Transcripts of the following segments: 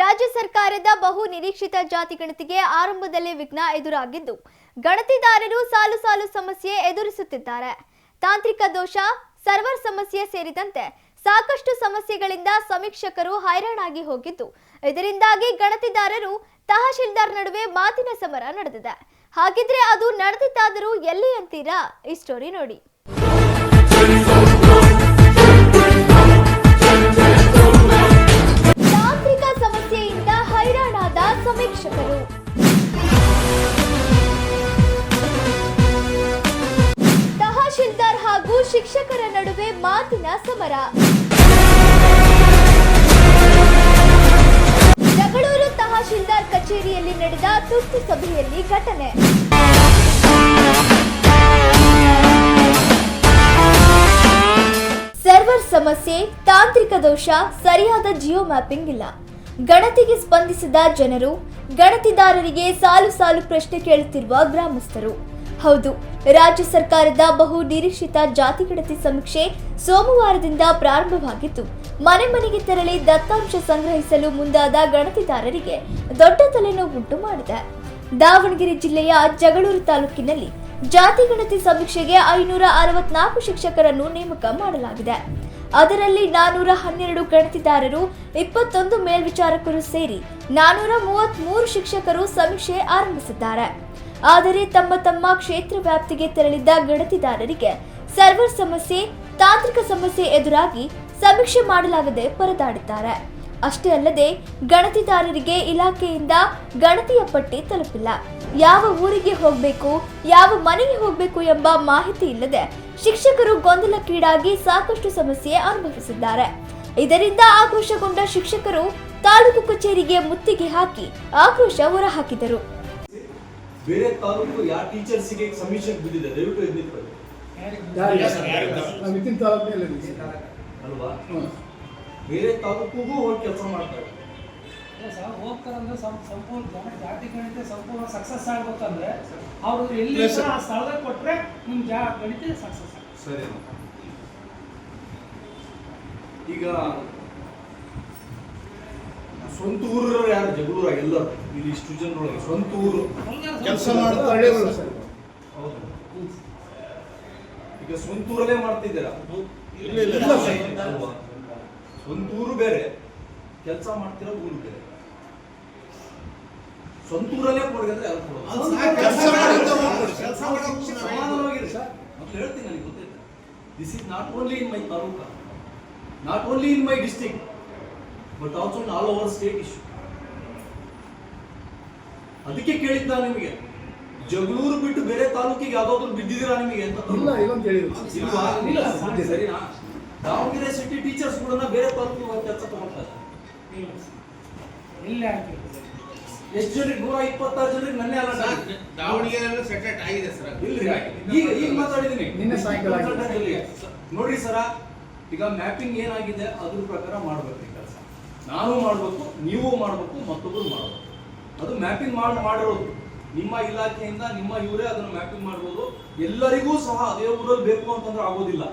ರಾಜ್ಯ ಸರ್ಕಾರದ ಬಹು ನಿರೀಕ್ಷಿತ ಜಾತಿ ಗಣತಿಗೆ ಆರಂಭದಲ್ಲಿ ವಿಘ್ನ ಎದುರಾಗಿದ್ದು, ಗಣತಿದಾರರು ಸಾಲು ಸಾಲು ಸಮಸ್ಯೆ ಎದುರಿಸುತ್ತಿದ್ದಾರೆ. ತಾಂತ್ರಿಕ ದೋಷ, ಸರ್ವರ್ ಸಮಸ್ಯೆ ಸೇರಿದಂತೆ ಸಾಕಷ್ಟು ಸಮಸ್ಯೆಗಳಿಂದ ಸಮೀಕ್ಷಕರು ಹೈರಾಣಾಗಿ ಹೋಗಿದ್ದು, ಇದರಿಂದಾಗಿ ಗಣತಿದಾರರು ತಹಶೀಲ್ದಾರ್ ನಡುವೆ ಮಾತಿನ ಸಮರ ನಡೆದಿದೆ. ಹಾಗಿದ್ರೆ ಅದು ನಡೆದಿತ್ತಾದರೂ ಎಲ್ಲಿ ಅಂತೀರಾ? ಈ ಸ್ಟೋರಿ ನೋಡಿ. ಮಾತಿನ ಸಮರ. ಜಗಳೂರು ತಹಶೀಲ್ದಾರ್ ಕಚೇರಿಯಲ್ಲಿ ನಡೆದ ತುರ್ತು ಸಭೆಯಲ್ಲಿ ಘಟನೆ. ಸರ್ವರ್ ಸಮಸ್ಯೆ, ತಾಂತ್ರಿಕ ದೋಷ, ಸರಿಯಾದ ಜಿಯೋ ಮ್ಯಾಪಿಂಗ್ ಇಲ್ಲ. ಗಣತಿಗೆ ಸ್ಪಂದಿಸಿದ ಜನರು, ಗಣತಿದಾರರಿಗೆ ಸಾಲು ಸಾಲು ಪ್ರಶ್ನೆ ಕೇಳುತ್ತಿರುವ ಗ್ರಾಮಸ್ಥರು. ಹೌದು, ರಾಜ್ಯ ಸರ್ಕಾರದ ಬಹು ನಿರೀಕ್ಷಿತ ಜಾತಿ ಗಣತಿ ಸಮೀಕ್ಷೆ ಸೋಮವಾರದಿಂದ ಪ್ರಾರಂಭವಾಗಿತ್ತು. ಮನೆ ಮನೆಗೆ ತೆರಳಿ ದತ್ತಾಂಶ ಸಂಗ್ರಹಿಸಲು ಮುಂದಾದ ಗಣತಿದಾರರಿಗೆ ದೊಡ್ಡ ತಲೆನೋವು ಉಂಟು ಮಾಡಿದೆ. ದಾವಣಗೆರೆ ಜಿಲ್ಲೆಯ ಜಗಳೂರು ತಾಲೂಕಿನಲ್ಲಿ ಜಾತಿ ಗಣತಿ ಸಮೀಕ್ಷೆಗೆ ಐನೂರ ಅರವತ್ನಾಲ್ಕು ಶಿಕ್ಷಕರನ್ನು ನೇಮಕ ಮಾಡಲಾಗಿದೆ. ಅದರಲ್ಲಿ ನಾನೂರ ಹನ್ನೆರಡು ಗಣತಿದಾರರು, ಇಪ್ಪತ್ತೊಂದು ಮೇಲ್ವಿಚಾರಕರು ಸೇರಿ ನಾನೂರ ಮೂವತ್ಮೂರು ಶಿಕ್ಷಕರು ಸಮೀಕ್ಷೆ ಆರಂಭಿಸಿದ್ದಾರೆ. ಆದರೆ ತಮ್ಮ ತಮ್ಮ ಕ್ಷೇತ್ರ ವ್ಯಾಪ್ತಿಗೆ ತೆರಳಿದ್ದ ಗಣತಿದಾರರಿಗೆ ಸರ್ವರ್ ಸಮಸ್ಯೆ, ತಾಂತ್ರಿಕ ಸಮಸ್ಯೆ ಎದುರಾಗಿ ಸಮೀಕ್ಷೆ ಮಾಡಲಾಗದೆ ಪರದಾಡಿದ್ದಾರೆ ಅಷ್ಟೇ ಅಲ್ಲದೆ, ಗಣತಿದಾರರಿಗೆ ಇಲಾಖೆಯಿಂದ ಗಣತಿಯ ಪಟ್ಟಿ ತಲುಪಿಲ್ಲ. ಯಾವ ಊರಿಗೆ ಹೋಗಬೇಕು, ಯಾವ ಮನೆಗೆ ಹೋಗಬೇಕು ಎಂಬ ಮಾಹಿತಿ ಇಲ್ಲದೆ ಶಿಕ್ಷಕರು ಗೊಂದಲಕ್ಕೀಡಾಗಿ ಸಾಕಷ್ಟು ಸಮಸ್ಯೆ ಅನುಭವಿಸಿದ್ದಾರೆ. ಇದರಿಂದ ಆಕ್ರೋಶಗೊಂಡ ಶಿಕ್ಷಕರು ತಾಲೂಕು ಕಚೇರಿಗೆ ಮುತ್ತಿಗೆ ಹಾಕಿ ಆಕ್ರೋಶ ಹೊರಹಾಕಿದರು. ಬೇರೆ ತಾಲೂಕು ಯಾವ ಟೀಚರ್ಸಿಗೆ ಸಮೀಕ್ಷೆ ಬಿದ್ದಿದೆ? ದಯವಿಟ್ಟು ನಾವು ಇದ್ದಿನ ತಾಲೂಕಿನಲ್ಲಿ. ಅಲ್ವಾ. ಬೇರೆ ತಾಲೂಕಿಗೂ ಹೋಗಿ ಕೆಲಸ ಮಾಡ್ತಾರೆ. ಹೋಗ್ತಾರಂದ್ರೆ ಸಂಪೂರ್ಣ ಜಾತಿ ಗಣಿತ ಸಂಪೂರ್ಣ ಸಕ್ಸಸ್ ಆಗ್ಬೇಕಂದ್ರೆ ಅವರು ಎಲ್ಲಿ ಆ ಸ್ಥಳದಾಗ ಕೊಟ್ರೆ ನಿಮ್ ಜಾ ಗಣಿತ ಸಕ್ಸಸ್ ಸರಿ ಈಗ ಸ್ವಂತ ಊರು ಯಾರು? ಜಗಳೂರ ಎಲ್ಲರೂ. ಇಲ್ಲಿ ಇಷ್ಟು ಜನರೊಳಗೆ ಸ್ವಂತ ಊರು. ಕೆಲಸ ಮಾಡ್ತಾರೆ ಹೌದು. ಈಗ ಸ್ವಂತ ಊರಲ್ಲೇ ಮಾಡ್ತಿದ್ದೀರಾ? ಇಲ್ಲ, ಇಲ್ಲ, ಇಲ್ಲ ಸ್ವಂತ ಊರು ಬೇರೆ ಕೆಲಸ ಮಾಡ್ತಿರೋ ಊರು ಬೇರೆ. ಸ್ವಂತ ಊರಲ್ಲೇ ಕೊಡ್ಗಂದ್ರೆ ಕೊಡೋದು? ಸರ್. ಮತ್ತೆ ಹೇಳ್ತೀನಿ ನನಗೆ ಗೊತ್ತಿಲ್ಲ this is not only in my taluka not only in my district but also in all over state issue ಅದಕ್ಕೆ ಕೇಳಿದ್ದ ನಾನು ನಿಮಗೆ ಜಗಳೂರು ಬಿಟ್ಟು ಬೇರೆ ತಾಲೂಕಿಗೆ ಯಾವ್ದಾದ್ರು ಬಿದ್ದಿದ್ದೀರಾ ನಿಮಗೆ ಅಂತ? ಇಲ್ಲ ಇಲ್ಲ ಅಂತ ಹೇಳಿದ್ರು. ಇಲ್ಲ, ಸರಿನಾ ದಾವಣಗೆರೆ ಸಿಟಿ ಟೀಚರ್ಸ್ ಕೂಡ ಬೇರೆ ತಾಲೂಕಿಗೆ ಹೋಗಿ ಕೆಲಸ ತಗೊಳ್ತಾರೆ. ಹಾಕಿದ್ರು ಎಷ್ಟು ಜನರಿಗೆ ನೂರ ಇಪ್ಪತ್ತಾರು ಜನರಿಗೆ ನನ್ನೆ ಅಲ್ಲ ದಾವಣಗೆರೆ ಸೆಟೆಟ್ ಆಗಿದೆ ಸರ್ ಇಲ್ರಿ ಈಗ ಈಗ ಮಾತಾಡಿದೀನಿ. ನಿನ್ನೆ ಸಾಯಂಕಾಲ ಇಲ್ಲಿ. ನೋಡ್ರಿ ಸರ ಈಗ ಮ್ಯಾಪಿಂಗ್ ಏನಾಗಿದೆ ಅದ್ರ ಪ್ರಕಾರ ಮಾಡ್ಬೇಕು. ನಾನು ಮಾಡಬೇಕು ನೀವು ಮಾಡಬೇಕು ಮತ್ತೊಬ್ಬರು ಮಾಡಬೇಕು ಅದು ಮ್ಯಾಪಿಂಗ್ ಮಾಡಿ ಮಾಡಿರೋದು ನಿಮ್ಮ ಇಲಾಖೆಯಿಂದ ನಿಮ್ಮ ಇವರೇ ಅದನ್ನ ಮ್ಯಾಪಿಂಗ್ ಮಾಡ್ಬೋದು ಎಲ್ಲರಿಗೂ ಸಹ ಅದೇ ಊರಲ್ಲಿ ಬೇಕು ಅಂತಂದ್ರೆ ಆಗೋದಿಲ್ಲ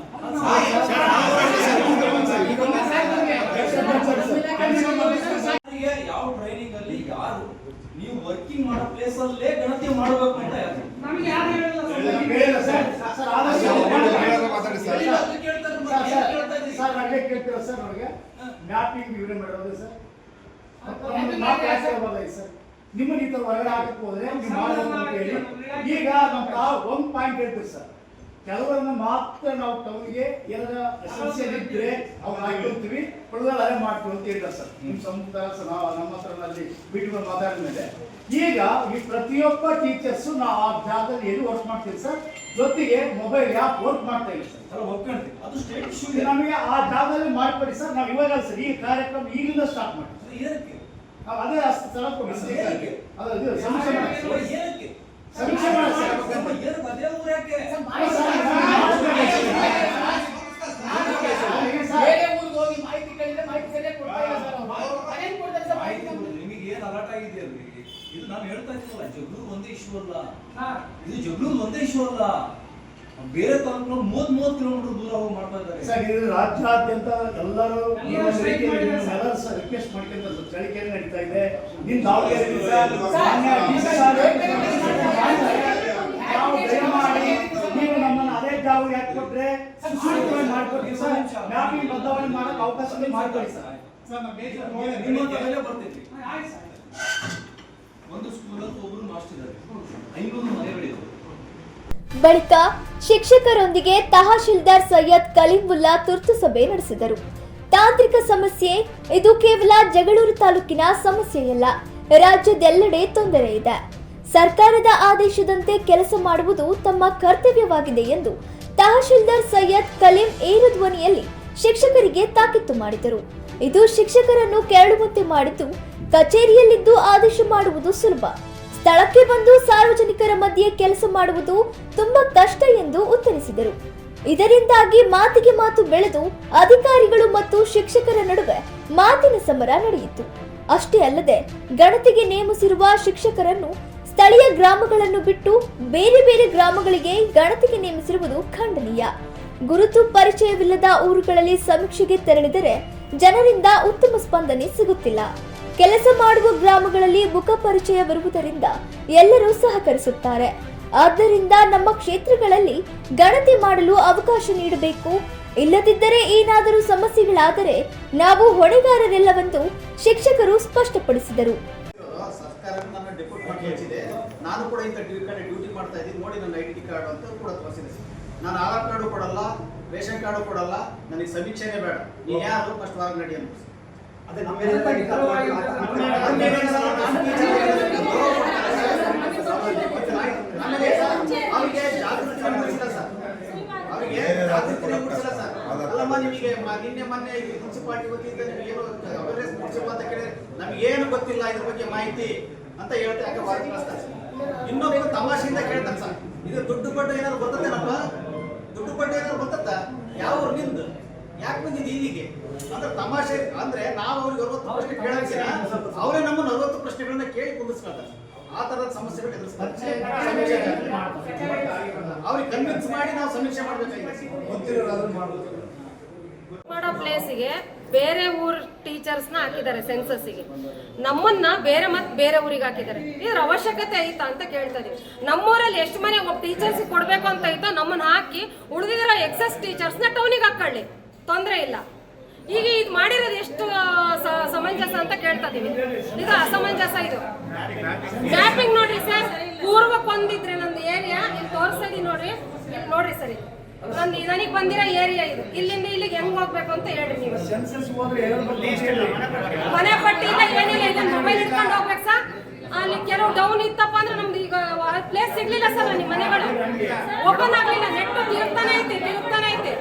ಯಾವ ಟ್ರೈನಿಂಗ್ ಅಲ್ಲಿ ಯಾರು ನೀವು ವರ್ಕಿಂಗ್ ಮಾಡೋ ಪ್ಲೇಸ್ ಅಲ್ಲೇ ಗಣತಿ ಮಾಡಬೇಕು ಅಂತ ಯಾರು ನಮ್ಗೆ ಯಾರು ಹೇಳಿಲ್ಲ ಸರ್ ಹೇಳಿಲ್ಲ ಸರ್. ಸರ್, ಆದಷ್ಟು ಮಾಡಿ. ಮಾತಾಡಿ ಸರ್, ಸರ್. ಅದು ಕೇಳ್ತಾರೆ ಸರ್, ಮತ್ತೆ ಸರ್, ಏನ್ ಕೇಳ್ತಾ ಹಾಗೆ ಕೇಳ್ತೀರಾ ಸರ್ ನನಗೆ ಮ್ಯಾಪಿಂಗ್ ವಿವರಣೆ ಮಾಡೋದು ಸರ್? ಒಂದು ಸರ್. ನಿಮ್ಮ ಈ ಹೊರಗಡೆ ಹಾಕಕ್ಕೆ ಹೋದ್ರೆ ಈಗ ನಮ್ಮ ತಾವು ಒಂದು ಪಾಯಿಂಟ್ ಹೇಳ್ತೀವಿ ಸರ್. ಕೆಲವರನ್ನ ಮಾತ್ರ ನಾವು ಟೌನ್ಗೆ ಏನಾರ ಎಸೆನ್ಸಿಯಲ್ ಇದ್ರೆ ಅವ್ರು ಹಾಕಿರ್ತೀವಿ ಉಳಿದಲ್ಲಿ ಅದೇ ಮಾಡ್ತೀವಿ ಅಂತ ಹೇಳಿದ ಸರ್. ನಿಮ್ಮ ಸಮುದಾಯ ಸರ್ ನಾವು ನಮ್ಮ ಹತ್ರ ಅಲ್ಲಿ ಬಿಟ್ಟು ಮಾತಾಡಿದ ಮೇಲೆ ಈಗ ಈ ಪ್ರತಿಯೊಬ್ಬ ಟೀಚರ್ಸ್ ನಾವು ಆ ಜಾಗದಲ್ಲಿ ಎಲ್ಲಿ ವರ್ಕ್ ಮಾಡ್ತೀವಿ ಸರ್? ಜೊತೆಗೆ ಮೊಬೈಲ್ ಆ್ಯಪ್ ವರ್ಕ್ ಮಾಡ್ತಾ ಇಲ್ಲ ಸರ್. ಒಪ್ಕೊಂಡ್ರಿ. ಅದು ಸ್ಟೇಟ್ ಇಶ್ಯೂ ನಮಗೆ ಆ ಜಾಗದಲ್ಲಿ ಮಾಡಿಕೊಡಿ ಸರ್. ನಾವು ಇವಾಗ ಸರ್ ಈ ಕಾರ್ಯಕ್ರಮ ಈಗಿಂದ ಸ್ಟಾರ್ಟ್ ಮಾಡ್ತೀವಿ. ನಾವು ಅದೇ ಅಷ್ಟು ಸರ್? ಅದು ಇದು ಸಮೀಕ್ಷೆ ಮಾಡಿ ಸರ್. ಬೇರೆ ಊರಿಗೆ ಹೋಗಿ ಮಾಹಿತಿ ಕೇಳಿದ್ರೆ ಮಾಹಿತಿ ಸರಿಯಾಗಿ ಕೊಡ್ತಾ ಇಲ್ಲ ಸರ್ ಅವ್ರು. ಕೊಡ್ತಾರೆ ಸರ್ ಮಾಹಿತಿ ನಿಮಗೆ ಏನು ಅಲರ್ಟ್ ಆಗಿದೆ ಅಲ್ಲಿ ಇದು ನಾನು ಹೇಳ್ತಾ ಇದ್ದೀನಲ್ಲ ಜಗಳೂರು ಒಂದೇ ಇಶ್ಯೂ ಅಲ್ಲ ಇದು ಜಗಳೂರು ಒಂದೇ ಇಶ್ಯೂ ಅಲ್ಲ ಬೇರೆ ತಾಲೂಕು ಮೂವತ್ ಮೂವತ್ ಕಿಲೋಮೀಟರ್ ದೂರ ಹೋಗಿ ಮಾಡ್ತಾ ಇದ್ದಾರೆ ಸರ್ ಇದು ರಾಜ್ಯಾದ್ಯಂತ ಎಲ್ಲರೂ ರಿಕ್ವೆಸ್ಟ್ ಮಾಡ್ಕೊಂತ ಚಳಿಕೆರೆ ನಡೀತಾ ಇದೆ ನಿಮ್ ದಾವಣಗೆರೆ ನಾವು ದಯಮಾಡಿ ನೀವು ನಮ್ಮನ್ನು ಅದೇ ಜಾಗ ಯಾಕೆ ಕೊಟ್ರೆ ಸುಸೂತ್ರವಾಗಿ ಮಾಡ್ಕೊಡ್ತೀವಿ ಸರ್ ವ್ಯಾಪಿ ಬದಲಾವಣೆ ಮಾಡಕ್ ಅವಕಾಶ ಮಾಡ್ಕೊಡಿ ಸರ್ ಒಂದು ಸ್ಕೂಲಲ್ಲಿ ಒಬ್ರು ಮಾಸ್ಟರ್ ಐನೂರು ಮನೆಗಳಿವೆ ಬಳಿಕ ಶಿಕ್ಷಕರೊಂದಿಗೆ ತಹಶೀಲ್ದಾರ್ ಸೈಯದ್ ಕಲೀಮುಲ್ಲಾ ತುರ್ತು ಸಭೆ ನಡೆಸಿದರು. ತಾಂತ್ರಿಕ ಸಮಸ್ಯೆ, ಇದು ಕೇವಲ ಜಗಳೂರು ತಾಲೂಕಿನ ಸಮಸ್ಯೆಯಲ್ಲ, ರಾಜ್ಯದೆಲ್ಲೆಡೆ ತೊಂದರೆ ಇದೆ. ಸರ್ಕಾರದ ಆದೇಶದಂತೆ ಕೆಲಸ ಮಾಡುವುದು ತಮ್ಮ ಕರ್ತವ್ಯವಾಗಿದೆ ಎಂದು ತಹಶೀಲ್ದಾರ್ ಸೈಯದ್ ಕಲೀಂ ಏರು ಧ್ವನಿಯಲ್ಲಿ ಶಿಕ್ಷಕರಿಗೆ ತಾಕೀತು ಮಾಡಿದರು. ಇದು ಶಿಕ್ಷಕರನ್ನು ಕೆರಳುವಂತೆ ಮಾಡಿದ್ದು, ಕಚೇರಿಯಲ್ಲಿದ್ದು ಆದೇಶ ಮಾಡುವುದು ಸುಲಭ. ಸ್ಥಳಕ್ಕೆ ಬಂದು ಸಾರ್ವಜನಿಕರ ಮಧ್ಯೆ ಕೆಲಸ ಮಾಡುವುದು ತುಂಬಾ ಕಷ್ಟ ಎಂದು ಉತ್ತರಿಸಿದರು. ಇದರಿಂದಾಗಿ ಮಾತಿಗೆ ಮಾತು ಬೆಳೆದು ಅಧಿಕಾರಿಗಳು ಮತ್ತು ಶಿಕ್ಷಕರ ನಡುವೆ ಮಾತಿನ ಸಮರ ನಡೆಯಿತು. ಅಷ್ಟೇ ಅಲ್ಲದೆ, ಗಣತಿಗೆ ನೇಮಿಸಿರುವ ಶಿಕ್ಷಕರನ್ನು ಸ್ಥಳೀಯ ಗ್ರಾಮಗಳನ್ನು ಬಿಟ್ಟು ಬೇರೆ ಬೇರೆ ಗ್ರಾಮಗಳಿಗೆ ಗಣತಿಗೆ ನೇಮಿಸಿರುವುದು ಖಂಡನೀಯ. ಗುರುತು ಪರಿಚಯವಿಲ್ಲದ ಊರುಗಳಲ್ಲಿ ಸಮೀಕ್ಷೆಗೆ ತೆರಳಿದರೆ ಜನರಿಂದ ಉತ್ತಮ ಸ್ಪಂದನೆ ಸಿಗುತ್ತಿಲ್ಲ. ಕೆಲಸ ಮಾಡುವ ಗ್ರಾಮಗಳಲ್ಲಿ ಮುಖ ಪರಿಚಯ ಬರುವುದರಿಂದ ಎಲ್ಲರೂ ಸಹಕರಿಸುತ್ತಾರೆ. ಆದ್ದರಿಂದ ನಮ್ಮ ಕ್ಷೇತ್ರಗಳಲ್ಲಿ ಗಣತಿ ಮಾಡಲು ಅವಕಾಶ ನೀಡಬೇಕು. ಇಲ್ಲದಿದ್ದರೆ ಏನಾದರೂ ಸಮಸ್ಯೆಗಳಾದರೆ ನಾವು ಹೊಣೆಗಾರರೆಲ್ಲವೆಂದು ಶಿಕ್ಷಕರು ಸ್ಪಷ್ಟಪಡಿಸಿದರು. ಕಳಿಸಿದೆ ನಾನು ಕೂಡ ಇಂಥ ಕಡೆ ಡ್ಯೂಟಿ ಮಾಡ್ತಾ ಇದ್ದೀನಿ. ನೋಡಿ ನನ್ನ ಐಡೆಂಟಿ ಕಾರ್ಡ್ ಅಂತ ಕೂಡ ತೋರಿಸಿದೆ. ನಾನು ಆಧಾರ್ ಕಾರ್ಡು ಕೊಡಲ್ಲ ರೇಷನ್ ಕಾರ್ಡು ಕೊಡಲ್ಲ ನನಗೆ ಸಮೀಕ್ಷೆನೇ ಬೇಡ. ನೀನು ಯಾರು ಫಸ್ಟ್ ವಾರ ನಡಿ ಅಂತ. ಅದೇ ಅವರಿಗೆ ಜಾಗೃತಿ ಮೂಡಿಸಿಲ್ಲ ಸರ್ ಅವರಿಗೆ ಜಾಗೃತಿ ಅಲ್ಲಮ್ಮ ನಿಮಗೆ ನಿನ್ನೆ ಮೊನ್ನೆ ಮುನ್ಸಿಪಾಲಿಟಿ ವತಿಯಿಂದ ನಿಮಗೆ ಏನು ಅವೇರ್ನೆಸ್ ಮುನ್ಸಿಪಲ್ ಅಂತ ಕೇಳಿದ್ರೆ ನಮ್ಗೆ ಏನು ಗೊತ್ತಿಲ್ಲ ಇದ್ರ ಬಗ್ಗೆ ಮಾಹಿತಿ ಅಂತ ಹೇಳ್ತಾ ಯಾಕೆ ಕಳಿಸ್ತಾರೆ ಸರ್. ಇನ್ನೊಬ್ರು ತಮಾಷೆಯಿಂದ ಕೇಳ್ತಾರೆ ಸರ್ ಇದು ದುಡ್ಡು ಬಡ್ಡು ಏನಾದ್ರು ಬರ್ತದೇನಪ್ಪ ದುಡ್ಡು ಬಡ್ಡು ಏನಾದ್ರು ಬರ್ತತ್ತ ಯಾವ ನಿಂದು ಯಾಕೆ ಬಂದಿದ್ದು ಇಲ್ಲಿಗೆ? ಅಂದ್ರೆ ತಮಾಷೆ ಅಂದ್ರೆ ನಾವು ಅವ್ರಿಗೆ ಅರವತ್ತು ಪ್ರಶ್ನೆ ಕೇಳಕ್ಕಿಲ್ಲ ಅವರೇ ನಮ್ಮ ನಲವತ್ತು ಪ್ರಶ್ನೆಗಳನ್ನ ಕೇಳಿ ಕುಂದಿಸ್ಕೊಳ್ತಾರೆ. ಆ ತರದ ಸಮಸ್ಯೆಗಳು ಎದುರಿಸ್ತಾರೆ. ಸಮೀಕ್ಷೆ ಅವ್ರಿಗೆ ಕನ್ವಿನ್ಸ್ ಮಾಡಿ ನಾವು ಸಮೀಕ್ಷೆ ಮಾಡ್ಬೇಕಾಗಿದೆ. ಮಾಡೋ ಪ್ಲೇಸಿಗೆ ಬೇರೆ ಊರ್ ಟೀಚರ್ಸ್ನ ಹಾಕಿದ್ದಾರೆ ಸೆನ್ಸಸ್ಸಿಗೆ ನಮ್ಮನ್ನ ಬೇರೆ ಮತ್ ಬೇರೆ ಊರಿಗೆ ಹಾಕಿದ್ದಾರೆ. ಇದ್ರ ಅವಶ್ಯಕತೆ ಐತಾ ಅಂತ ಕೇಳ್ತಾ ಇದೀವಿ ನಮ್ಮೂರಲ್ಲಿ ಎಷ್ಟು ಮನೆ ಒಬ್ಬ ಟೀಚರ್ಸ್ ಕೊಡ್ಬೇಕು ಅಂತ ಐತೋ ನಮ್ಮನ್ನ ಹಾಕಿ ಉಳಿದಿರೋ ಎಕ್ಸಸ್ ಟೀಚರ್ಸ್ನ ಟೌನಿಗೆ ಹಾಕೊಳ್ಳಿ. ತೊಂದರೆ ಇಲ್ಲ. ಈಗ ಇದು ಮಾಡಿರೋದು ಎಷ್ಟು ಸಮಂಜಸ ಅಂತ ಕೇಳ್ತಾ ಇದೀವಿ ಇದು ಅಸಮಂಜಸ ಇದು. ಮ್ಯಾಪಿಂಗ್ ನೋಡ್ರಿ ಸರ್ ಪೂರ್ವಕ್ಕೆ ಒಂದಿದ್ರೆ ನಂದು ಏರಿಯಾ ಇಲ್ಲಿ ಇದೀನಿ ನೋಡ್ರಿ. ನೋಡ್ರಿ ಸರಿ ನಂದು ನನಗೆ ಬಂದಿರೋ ಏರಿಯಾ ಇದು ಇಲ್ಲಿಂದ ಇಲ್ಲಿಗೆ ಹೆಂಗ್ ಹೋಗ್ಬೇಕು ಅಂತ ಹೇಳ್ರಿ ನೀವು. ಮನೆ ಪಟ್ಟಿ ಇಲ್ಲ ಏನಿಲ್ಲ ಮೊಬೈಲ್ ಇಟ್ಕೊಂಡು ಹೋಗ್ಬೇಕು ಸರ್. ಅಲ್ಲಿ ಕೆಲವು ಡೌನ್ ಇತ್ತಪ್ಪ ಅಂದ್ರೆ ನಮ್ದು ಈಗ ಪ್ಲೇಸ್ ಸಿಗ್ಲಿಲ್ಲ ಸರ್ ನಿಮ್ಮ ಮನೆಗಳು. ಓಪನ್ ಆಗ್ಲಿಲ್ಲ ನೆಟ್ ತೀರ್ತಾನೆ ಐತಿ, ತಿರುಗ್ತಾನೆ ಐತಿ.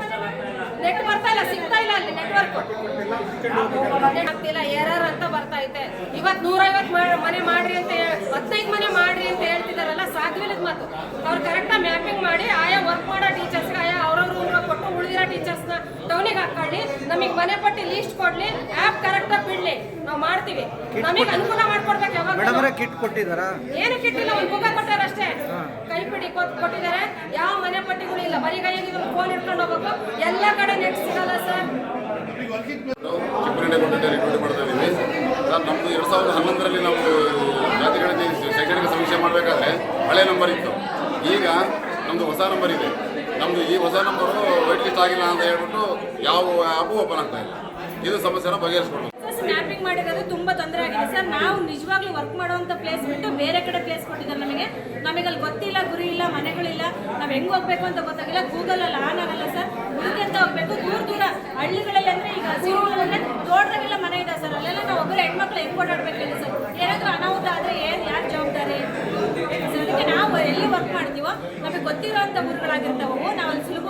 ನೆಟ್ ಬರ್ತಾ ಇಲ್ಲ, ಸಿಗ್ತಾ ಇಲ್ಲ ಅಲ್ಲಿ ನೆಟ್ವರ್ಕ್ ಆಗ್ತಿಲ್ಲ ಎರರ್ ಅಂತ ಬರ್ತಾ ಐತೆ. ಇವತ್ತು ನೂರೈವತ್ತು ಮನೆ ಮಾಡ್ರಿ ಅಂತ ಹದಿನೈದು ಮನೆ ಮಾಡ್ರಿ ಅಂತ ಹೇಳ್ತಿದಾರಲ್ಲ, ಸಾಧ್ಯವಿಲ್ಲದ ಮಾತು. ಅವ್ರು ಕರೆಕ್ಟಾಗಿ ಮ್ಯಾಪಿಂಗ್ ಮಾಡಿ, ಆಯಾ ವರ್ಕ್ ಮಾಡೋ ಟೀಚರ್ಸ್ ಉಳಿದಿರೋ ಟೀಚರ್ಸ್ನ ಟೌನಿಗೆ ಹಾಕೊಳ್ಳಿ ನಮಗೆ ಮನೆ ಪಟ್ಟಿ ಲೀಸ್ಟ್ ಕೊಡ್ಲಿ. ಆ್ಯಪ್ ಕರೆಕ್ಟಾಗಿ ಬಿಡ್ಲಿ. ನಾವು ಮಾಡ್ತೀವಿ. ನಮಗೆ ಅನುಕೂಲ ಮಾಡ್ಕೊಡ್ಬೇಕು ಯಾವಾಗ ಕಿಟ್ ಕೊಟ್ಟಿದಾರ ಏನು ಕಿಟ್ಟಿಲ್ಲ ಒಂದು ಬುಕ್ಕ ಕೊಟ್ಟಾರ ಅಷ್ಟೇ. ಕೈ ಪಿಡಿ ಕೊಟ್- ಕೊಟ್ಟಿದ್ದಾರೆ. ಯಾವ ಮನೆ ಪಟ್ಟಿಗಳು ಇಲ್ಲ. ಬರೀ ಕೈಯಲ್ಲಿ ಫೋನ್ ಇಟ್ಕೊಂಡು ಹೋಗ್ಬೇಕು. ಎಲ್ಲ ಕಡೆ ನೆಟ್ ಸಿಗಲ್ಲ ಸರ್. ಚಿಕ್ಕಮಂಡಿ ರಿಕ್ರೂಟ್ ಮಾಡ್ತಾ ಇದ್ದೀವಿ ಸರ್ ನಮ್ಮದು ಎರಡು ಸಾವಿರದ ಹನ್ನೊಂದರಲ್ಲಿ ನಾವು ಜಾತಿ ಗಣತಿ ಶೈಕ್ಷಣಿಕ ಸಮೀಕ್ಷೆ ಮಾಡಬೇಕಾದ್ರೆ ಹಳೆ ನಂಬರ್ ಇತ್ತು. ಈಗ ನಮ್ಮದು ಹೊಸ ನಂಬರ್ ಇದೆ. ನಮ್ಮದು ಈ ಹೊಸ ನಂಬರ್ ವೈಟ್ ಲಿಸ್ಟ್ ಆಗಿಲ್ಲ ಅಂತ ಹೇಳ್ಬಿಟ್ಟು ಯಾವ ಆ್ಯಪು ಓಪನ್ ಆಗ್ತಾ ಇಲ್ಲ. ಇದು ಸಮಸ್ಯೆನ ಬಗೆಹರಿಸ್ಕೊಡ್ಬೇಕು. ಮ್ಯಾಪಿಂಗ್ ಮಾಡಿರೋದು ತುಂಬಾ ತೊಂದರೆ ಆಗಿದೆ. ಸರ್ ನಾವು ನಿಜವಾಗ್ಲೂ ವರ್ಕ್ ಮಾಡುವಂತ ಪ್ಲೇಸ್ ಬಿಟ್ಟು ಬೇರೆ ಕಡೆ ಪ್ಲೇಸ್ ಕೊಟ್ಟಿದ್ದಾರೆ ನಮಗೆ. ನಮಗೆ ಅಲ್ಲಿ ಗೊತ್ತಿಲ್ಲ, ಗುರಿ ಇಲ್ಲ, ಮನೆಗಳಿಲ್ಲ. ನಾವು ಹೆಂಗ್ ಹೋಗ್ಬೇಕು ಅಂತ ಗೊತ್ತಾಗಿಲ್ಲ. ಗೂಗಲ್ ಅಲ್ಲಿ ಆನ್ ಆಗಲ್ಲ ಸರ್ ಅಂತ ಹೋಗ್ಬೇಕು. ದೂರ ದೂರ. ಹಳ್ಳಿಗಳಲ್ಲಿ ಅಂದ್ರೆ ಈಗ ಸಿಟಿಗಳಲ್ಲಿ ತೋಟದಾಗೆಲ್ಲ ಮನೆ ಇದೆ ಸರ್ ಅಲ್ಲೆಲ್ಲ ನಾವು ಒಬ್ಬರು ಹೆಣ್ಮಕ್ಳು ಹೆಂಗ್ ಓಡಾಡ್ಬೇಕಿಲ್ಲ ಸರ್ ಏನಾದ್ರೂ ಅನಾಹುತ ಆದ್ರೆ ಏನ್, ಯಾರು ಜವಾಬ್ದಾರಿ? ಅದಕ್ಕೆ ನಾವು ಎಲ್ಲಿ ವರ್ಕ್ ಮಾಡ್ತೀವೋ, ನಮಗೆ ಅಂತ ಊರುಗಳಾಗಿರ್ತಾವೆ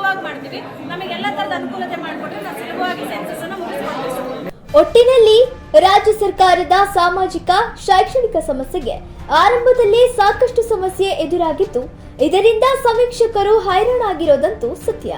ಸುಲಭವಾಗಿ ಮಾಡ್ತೀವಿ. ನಮಗೆ ಎಲ್ಲ ಥರದ ಅನುಕೂಲತೆ ಮಾಡಿಕೊಟ್ರೆ ನಾವು ಸುಲಭವಾಗಿ ಸೆನ್ಸಸ್ ಅನ್ನು ಮುಗಿಸ್ಕೊಳ್ತೀವಿ. ಒಟ್ಟಿನಲ್ಲಿ ರಾಜ್ಯ ಸರ್ಕಾರದ ಸಾಮಾಜಿಕ, ಶೈಕ್ಷಣಿಕ ಸಮಸ್ಯೆಗೆ ಆರಂಭದಲ್ಲಿ ಸಾಕಷ್ಟು ಸಮಸ್ಯೆ ಎದುರಾಗಿತ್ತು ಇದರಿಂದ ಸಮೀಕ್ಷಕರು ಹೈರಾಣಾಗಿರೋದಂತೂ ಸತ್ಯ.